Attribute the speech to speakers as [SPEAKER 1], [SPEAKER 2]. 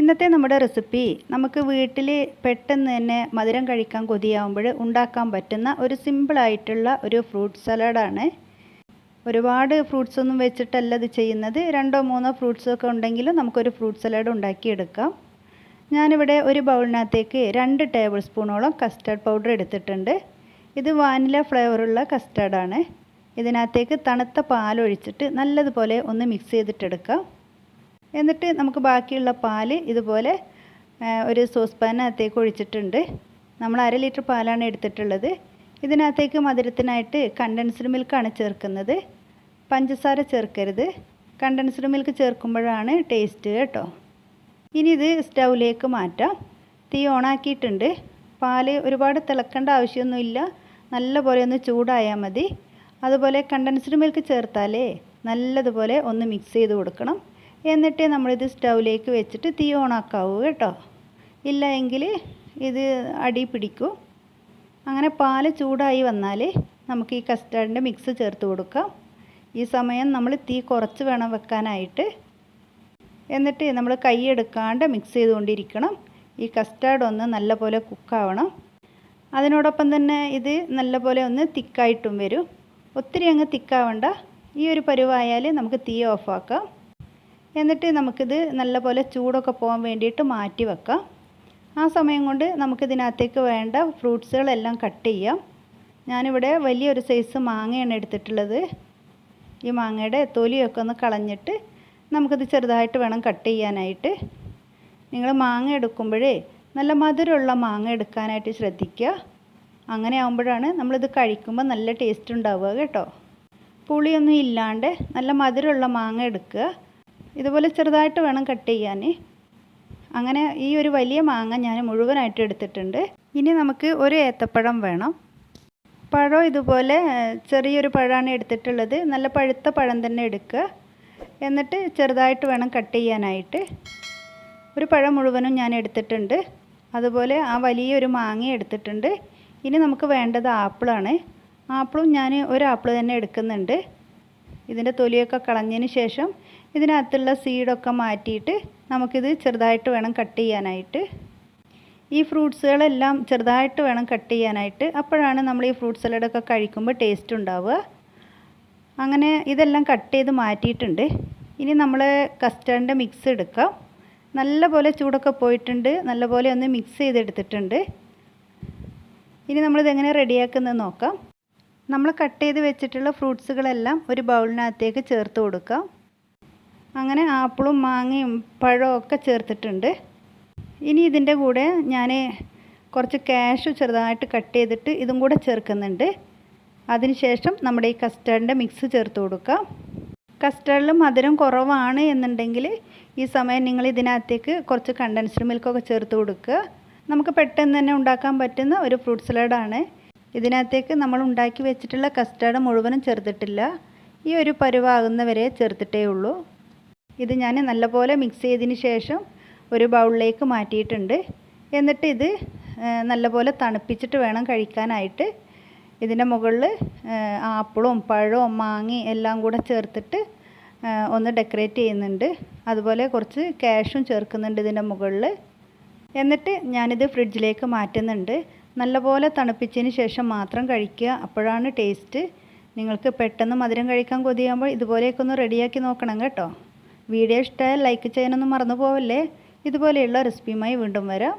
[SPEAKER 1] ഇന്നത്തെ നമ്മുടെ റെസിപ്പി നമുക്ക് വീട്ടിൽ പെട്ടെന്ന് തന്നെ മധുരം കഴിക്കാൻ കൊതിയാവുമ്പോൾ ഉണ്ടാക്കാൻ പറ്റുന്ന ഒരു സിമ്പിളായിട്ടുള്ള ഒരു ഫ്രൂട്ട് സലാഡാണ് ഒരുപാട് ഫ്രൂട്ട്സ് ഒന്നും വെച്ചിട്ടല്ല ഇത് ചെയ്യുന്നത്. രണ്ടോ മൂന്നോ ഫ്രൂട്ട്സൊക്കെ ഉണ്ടെങ്കിലും നമുക്കൊരു ഫ്രൂട്ട് സലാഡ് ഉണ്ടാക്കിയെടുക്കാം. ഞാനിവിടെ ഒരു ബൗളിനകത്തേക്ക് രണ്ട് ടേബിൾ സ്പൂണോളം കസ്റ്റാർഡ് പൗഡർ എടുത്തിട്ടുണ്ട്. ഇത് വാനില ഫ്ലേവറുള്ള കസ്റ്റാർഡാണ് ഇതിനകത്തേക്ക് തണുത്ത പാലൊഴിച്ചിട്ട് നല്ലതുപോലെ ഒന്ന് മിക്സ് ചെയ്തിട്ടെടുക്കാം. എന്നിട്ട് നമുക്ക് ബാക്കിയുള്ള പാൽ ഇതുപോലെ ഒരു സോസ് പാനകത്തേക്ക് ഒഴിച്ചിട്ടുണ്ട്. നമ്മൾ അര ലിറ്റർ പാലാണ് എടുത്തിട്ടുള്ളത്. ഇതിനകത്തേക്ക് മധുരത്തിനായിട്ട് കണ്ടൻസ്ഡ് മിൽക്കാണ് ചേർക്കുന്നത്. പഞ്ചസാര ചേർക്കരുത്. കണ്ടൻസ്ഡ് മിൽക്ക് ചേർക്കുമ്പോഴാണ് ടേസ്റ്റ് കേട്ടോ. ഇനി ഇത് സ്റ്റൗവിലേക്ക് മാറ്റാം. തീ ഓണാക്കിയിട്ടുണ്ട് പാൽ ഒരുപാട് തിളക്കേണ്ട ആവശ്യമൊന്നുമില്ല. നല്ലപോലെ ഒന്ന് ചൂടായാൽ മതി. അതുപോലെ കണ്ടൻസ്ഡ് മിൽക്ക് ചേർത്താലേ നല്ലതുപോലെ ഒന്ന് മിക്സ് ചെയ്ത് കൊടുക്കണം. എന്നിട്ട് നമ്മളിത് സ്റ്റൗവിലേക്ക് വെച്ചിട്ട് തീ ഓണാക്കാവൂ കേട്ടോ. ഇല്ല എങ്കിൽ ഇത് അടി പിടിക്കും. അങ്ങനെ പാൽ ചൂടായി വന്നാൽ നമുക്ക് ഈ കസ്റ്റാർഡിന്റെ മിക്സ് ചേർത്ത് കൊടുക്കാം. ഈ സമയം നമ്മൾ തീ കുറച്ച് വേണം വെക്കാനായിട്ട്. എന്നിട്ട് നമ്മൾ കൈ എടുക്കാണ്ട് മിക്സ് ചെയ്തുകൊണ്ടിരിക്കണം. ഈ കസ്റ്റാർഡ് ഒന്ന് നല്ലപോലെ കുക്കാവണം. അതിനോടൊപ്പം തന്നെ ഇത് നല്ലപോലെ ഒന്ന് തിക്കായിട്ടും വരും. ഒത്തിരി അങ്ങ് തിക്കാവണ്ട. ഈ ഒരു പരുവായാൽ നമുക്ക് തീ ഓഫാക്കാം. എന്നിട്ട് നമുക്കിത് നല്ലപോലെ ചൂടൊക്കെ പോകാൻ വേണ്ടിയിട്ട് മാറ്റി വെക്കാം. ആ സമയം കൊണ്ട് നമുക്കിതിനകത്തേക്ക് വേണ്ട ഫ്രൂട്ട്സുകളെല്ലാം കട്ട് ചെയ്യാം. ഞാനിവിടെ വലിയൊരു സൈസ് മാങ്ങയാണ് എടുത്തിട്ടുള്ളത്. ഈ മാങ്ങയുടെ തൊലിയൊക്കെ ഒന്ന് കളഞ്ഞിട്ട് നമുക്കിത് ചെറുതായിട്ട് വേണം കട്ട് ചെയ്യാനായിട്ട്. നിങ്ങൾ മാങ്ങ എടുക്കുമ്പോഴേ നല്ല മധുരമുള്ള മാങ്ങ എടുക്കാനായിട്ട് ശ്രദ്ധിക്കുക. അങ്ങനെ ആകുമ്പോഴാണ് നമ്മളിത് കഴിക്കുമ്പോൾ നല്ല ടേസ്റ്റ് ഉണ്ടാവുക കേട്ടോ. പുളിയൊന്നും ഇല്ലാണ്ട് നല്ല മധുരമുള്ള മാങ്ങ എടുക്കുക. ഇതുപോലെ ചെറുതായിട്ട് വേണം കട്ട് ചെയ്യാൻ. അങ്ങനെ ഈ ഒരു വലിയ മാങ്ങ ഞാൻ മുഴുവനായിട്ട് എടുത്തിട്ടുണ്ട്. ഇനി നമുക്ക് ഒരു ഏത്തപ്പഴം വേണം. പഴം ഇതുപോലെ ചെറിയൊരു പഴമാണ് എടുത്തിട്ടുള്ളത്. നല്ല പഴുത്ത പഴം തന്നെ എടുക്കുക. എന്നിട്ട് ചെറുതായിട്ട് വേണം കട്ട് ചെയ്യാനായിട്ട്. ഒരു പഴം മുഴുവനും ഞാൻ എടുത്തിട്ടുണ്ട്. അതുപോലെ ആ വലിയൊരു മാങ്ങ എടുത്തിട്ടുണ്ട്. ഇനി നമുക്ക് വേണ്ടത് ആപ്പിളാണ്. ആപ്പിളും ഞാൻ ഒരു ആപ്പിൾ തന്നെ എടുക്കുന്നുണ്ട്. ഇതിന്റെ തൊലിയൊക്കെ കളഞ്ഞതിന് ശേഷം ഇതിനകത്തുള്ള സീഡൊക്കെ മാറ്റിയിട്ട് നമുക്കിത് ചെറുതായിട്ട് വേണം കട്ട് ചെയ്യാനായിട്ട്. ഈ ഫ്രൂട്ട്സുകളെല്ലാം ചെറുതായിട്ട് വേണം കട്ട് ചെയ്യാനായിട്ട്. അപ്പോഴാണ് നമ്മൾ ഈ ഫ്രൂട്ട് സലാഡൊക്കെ കഴിക്കുമ്പോൾ ടേസ്റ്റ് ഉണ്ടാവുക. അങ്ങനെ ഇതെല്ലാം കട്ട് ചെയ്ത് മാറ്റിയിട്ടുണ്ട്. ഇനി നമ്മൾ കസ്റ്റാർഡിന്റെ മിക്സ് എടുക്കാം. നല്ലപോലെ ചൂടൊക്കെ പോയിട്ടുണ്ട്. നല്ലപോലെ ഒന്ന് മിക്സ് ചെയ്തെടുത്തിട്ടുണ്ട്. ഇനി നമ്മളിത് എങ്ങനെ റെഡിയാക്കുന്നത് നോക്കാം. നമ്മൾ കട്ട് ചെയ്ത് വെച്ചിട്ടുള്ള ഫ്രൂട്ട്സുകളെല്ലാം ഒരു ബൗളിനകത്തേക്ക് ചേർത്ത് കൊടുക്കാം. അങ്ങനെ ആപ്പിളും മാങ്ങയും പഴവും ഒക്കെ ചേർത്തിട്ടുണ്ട്. ഇനി ഇതിന്റെ കൂടെ ഞാൻ കുറച്ച് ക്യാഷ് ചെറുതായിട്ട് കട്ട് ചെയ്തിട്ട് ഇതും കൂടെ ചേർക്കുന്നുണ്ട്. അതിനുശേഷം നമ്മുടെ ഈ കസ്റ്റേർഡിന്റെ മിക്സ് ചേർത്ത് കൊടുക്കാം. കസ്റ്റേർഡിൽ മധുരം കുറവാണ് എന്നുണ്ടെങ്കിൽ ഈ സമയം നിങ്ങൾ ഇതിനകത്തേക്ക് കുറച്ച് കണ്ടൻസ്ഡ് മിൽക്കൊക്കെ ചേർത്ത് കൊടുക്കുക. നമുക്ക് പെട്ടെന്ന് തന്നെ ഉണ്ടാക്കാൻ പറ്റുന്ന ഒരു ഫ്രൂട്ട് സലാഡാണ് ഇതിനകത്തേക്ക് നമ്മൾ ഉണ്ടാക്കി വെച്ചിട്ടുള്ള കസ്റ്റാർഡ് മുഴുവനും ചേർത്തിട്ടില്ല. ഈ ഒരു പരുവാകുന്നവരെ ചേർത്തിട്ടേ ഉള്ളൂ. ഇത് ഞാൻ നല്ലപോലെ മിക്സ് ചെയ്തതിന് ശേഷം ഒരു ബൗളിലേക്ക് മാറ്റിയിട്ടുണ്ട്. എന്നിട്ട് ഇത് നല്ലപോലെ തണുപ്പിച്ചിട്ട് വേണം കഴിക്കാനായിട്ട്. ഇതിന്റെ മുകളിൽ ആപ്പിളും പഴവും മാങ്ങയും എല്ലാം കൂടെ ചേർത്തിട്ട് ഒന്ന് ഡെക്കറേറ്റ് ചെയ്യുന്നുണ്ട്. അതുപോലെ കുറച്ച് ക്യാഷും ചേർക്കുന്നുണ്ട് ഇതിന്റെ മുകളിൽ എന്നിട്ട് ഞാനിത് ഫ്രിഡ്ജിലേക്ക് മാറ്റുന്നുണ്ട്. നല്ലപോലെ തണുപ്പിച്ചതിന് ശേഷം മാത്രം കഴിക്കുക. അപ്പോഴാണ് ടേസ്റ്റ് നിങ്ങൾക്ക് പെട്ടെന്ന് മധുരം കഴിക്കാൻ കൊതിയാകുമ്പോൾ ഇതുപോലെയൊക്കെ ഒന്ന് റെഡിയാക്കി നോക്കണം കേട്ടോ. വീഡിയോ ഇഷ്ടമായാൽ ലൈക്ക് ചെയ്യാനൊന്നും മറന്നു പോവല്ലേ? ഇതുപോലെയുള്ള റെസിപ്പിയുമായി വീണ്ടും വരാം.